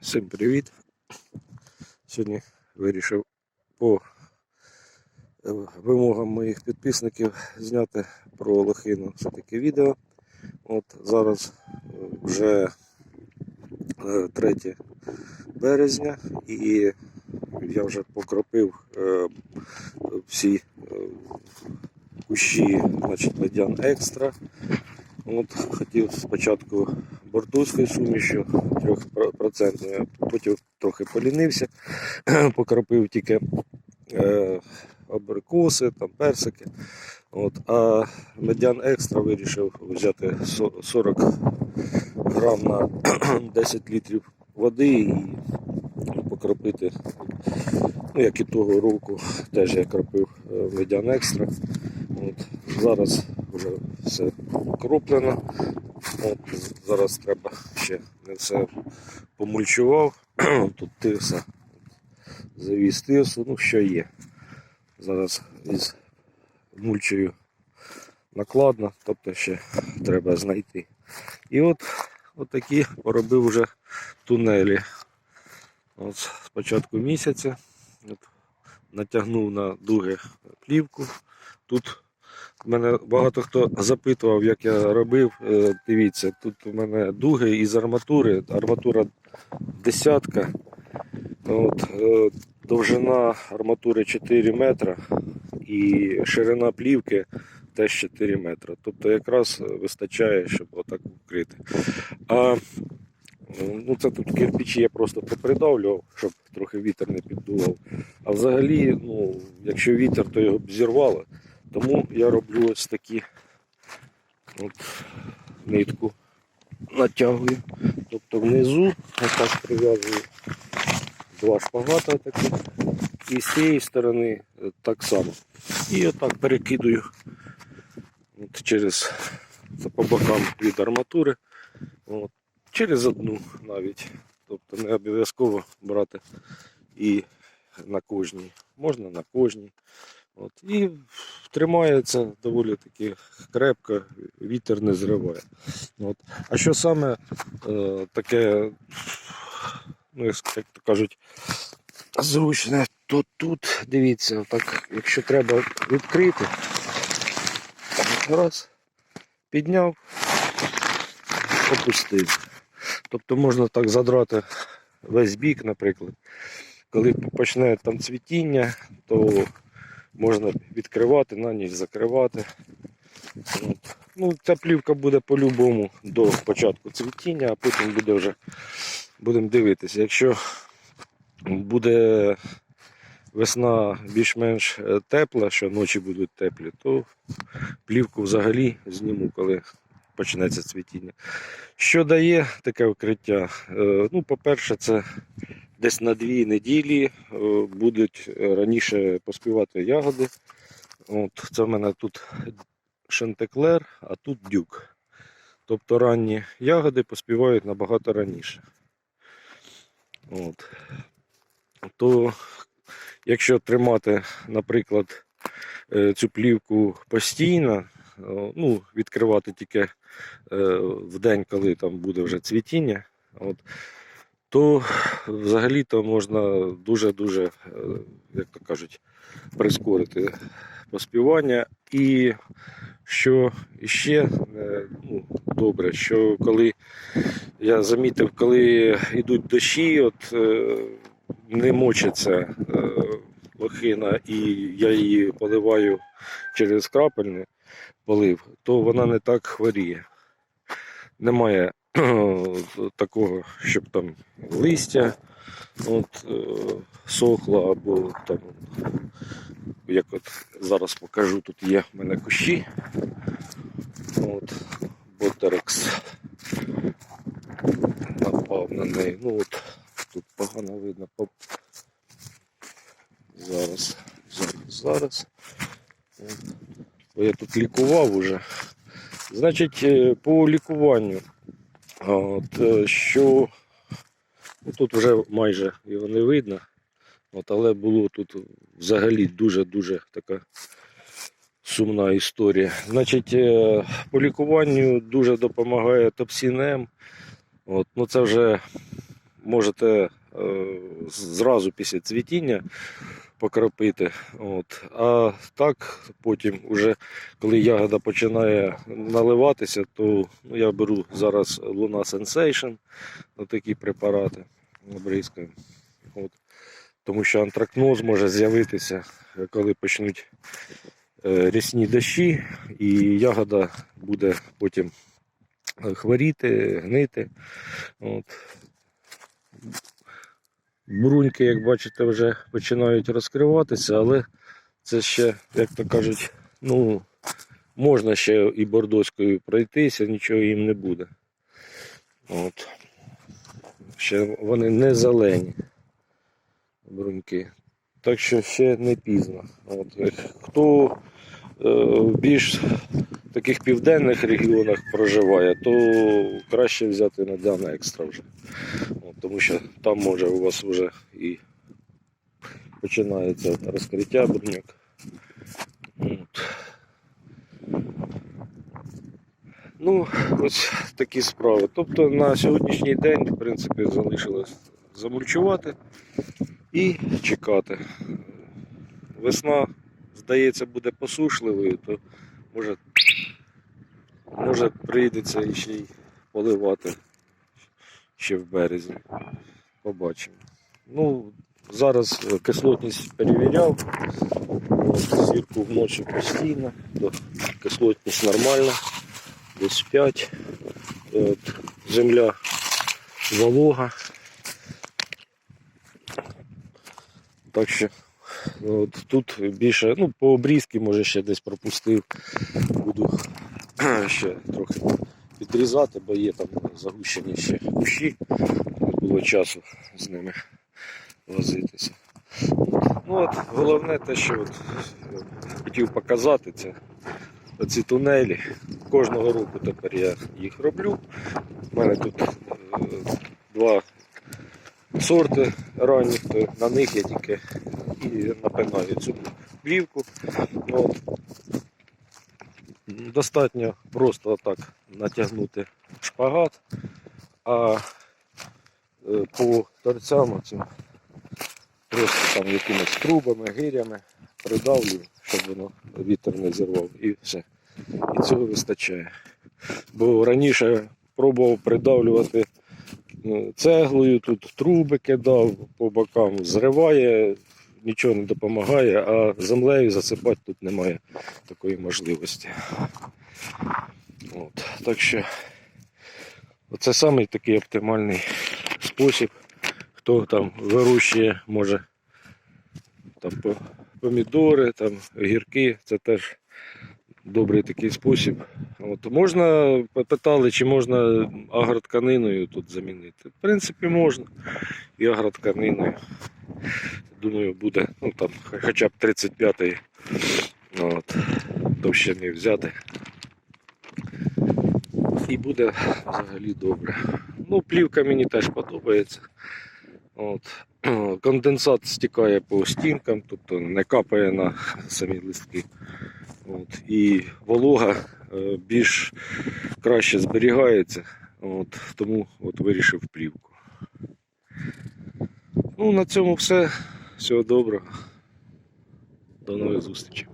Всім привіт! Сьогодні вирішив по е, вимогам моїх підписників зняти про лохину все-таки відео. От зараз е, вже е, 3 березня і я вже покропив е, всі е, кущі значить, медян екстра. От хотів спочатку бордузькою сумішю 3%, а потім трохи полінився, покропив тільки е, абрикоси, там, персики. От, а медян екстра вирішив взяти 40 грам на 10 літрів води і покропити. Ну, як і того року, теж я кропив е, медян екстра. От, зараз вже все кроплено. От, зараз треба ще не все помульчував. Тут тирса, завіз тирсу, ну що є. Зараз із мульчею накладно, тобто ще треба знайти. І от, от такі поробив вже тунелі. От з початку місяця от, натягнув на дуги плівку. Тут мене багато хто запитував, як я робив. Е, Дивіться, тут у мене дуги із арматури. Арматура десятка. От, е, довжина арматури 4 метра і ширина плівки теж 4 метри. Тобто якраз вистачає, щоб отак вкрити. А ну, це тут кирпичі я просто попридавлював, щоб трохи вітер не піддував. А взагалі, ну, якщо вітер, то його б зірвало. Тому я роблю ось такі от, нитку натягую. Тобто внизу отак прив'язую два шпагата такі. І з цієї сторони е, так само. І отак перекидую от, через по бокам від арматури. От, через одну навіть. Тобто не обов'язково брати і на кожній. Можна на кожній. От, і тримається доволі таки крепко, вітер не зриває. От. А що саме е, таке, ну, як то кажуть, зручне, то тут, дивіться, так, якщо треба відкрити, раз, підняв, опустив. Тобто можна так задрати весь бік, наприклад. Коли почне там цвітіння, то можна відкривати, на ніч закривати. Ну, ця плівка буде по-любому до початку цвітіння, а потім буде вже будемо дивитися. Якщо буде весна більш-менш е, тепла, що ночі будуть теплі, то плівку взагалі зніму, коли почнеться цвітіння. Що дає таке вкриття? Е, Ну, по-перше, це десь на дві неділі е, будуть раніше поспівати ягоди. От, це в мене тут шантеклер, а тут дюк. Тобто ранні ягоди поспівають набагато раніше. От. То, якщо тримати, наприклад, е, цю плівку постійно, е, ну, відкривати тільки е, в день, коли там буде вже цвітіння, от, то взагалі-то можна дуже-дуже, е, як то кажуть, прискорити поспівання. І що ще е, ну, добре, що коли я замітив, коли йдуть дощі, от е, не мочиться лохина, і я її поливаю через крапельний полив, то вона не так хворіє. Немає такого, щоб там листя от, е, сохло або там, як от зараз покажу, тут є в мене кущі. От, Ботерекс напав на неї. Ну от тут погано видно. Зараз, зараз, зараз. От. Бо я тут лікував уже. Значить, е, по лікуванню. От, е, що ну, тут вже майже його не видно. От, але було тут взагалі дуже-дуже така сумна історія. Значить, е, по лікуванню дуже допомагає топсін М. От, ну це вже можете е, зразу після цвітіння покропити. От. А так потім, уже коли ягода починає наливатися, то ну, я беру зараз Luna Sensation, ну, такі препарати обрізкаю. Тому що антракноз може з'явитися, коли почнуть е, рясні дощі, і ягода буде потім е, хворіти, гнити. От. Бруньки, як бачите, вже починають розкриватися, але це ще, як то кажуть, ну, можна ще і бордоською пройтися, нічого їм не буде. От. Ще вони не зелені бруньки. Так що ще не пізно. От. Хто е, в більш таких південних регіонах проживає, то краще взяти на Дана екстра вже. Тому що там може у вас вже і починається розкриття. От. Ну, ось такі справи. Тобто на сьогоднішній день, в принципі, залишилось замульчувати і чекати. Весна, здається, буде посушливою, то може, може прийдеться ще й поливати ще в березні. Побачимо. Ну, зараз е, кислотність перевіряв. От, Зірку вночі постійно, кислотність нормальна, десь 5. От, земля волога. Так що от, тут більше, ну, по обрізки, може ще десь пропустив. Буду ще трохи підрізати, бо є там загущені ще кущі. Не було часу з ними возитися. Ну от головне те, що от, хотів показати, це оці тунелі. Кожного року тепер я їх роблю. У мене тут е, два сорти ранніх, то на них я тільки і напинаю цю плівку. От. Достатньо просто отак натягнути шпагат, а е, по торцям оцим просто там якимись трубами, гирями придавлю, щоб воно вітер не зірвав і все. І цього вистачає. Бо раніше пробував придавлювати ну, цеглою, тут труби кидав по бокам, зриває, нічого не допомагає, а землею засипати тут немає такої можливості. От. Так що це самий такий оптимальний спосіб. Хто там вирощує, може там помідори, там гірки, це теж добрий такий спосіб. От, можна, питали, чи можна агротканиною тут замінити. В принципі, можна. І агротканиною. Думаю, буде ну, там, хоча б 35-ї от, товщини взяти. І буде взагалі добре. Ну, плівка мені теж подобається. От. Конденсат стікає по стінкам, тобто не капає на самі листки. От. І волога е, більш краще зберігається. От. Тому от вирішив плівку. Ну, на цьому все. Всього доброго. До нових зустрічей.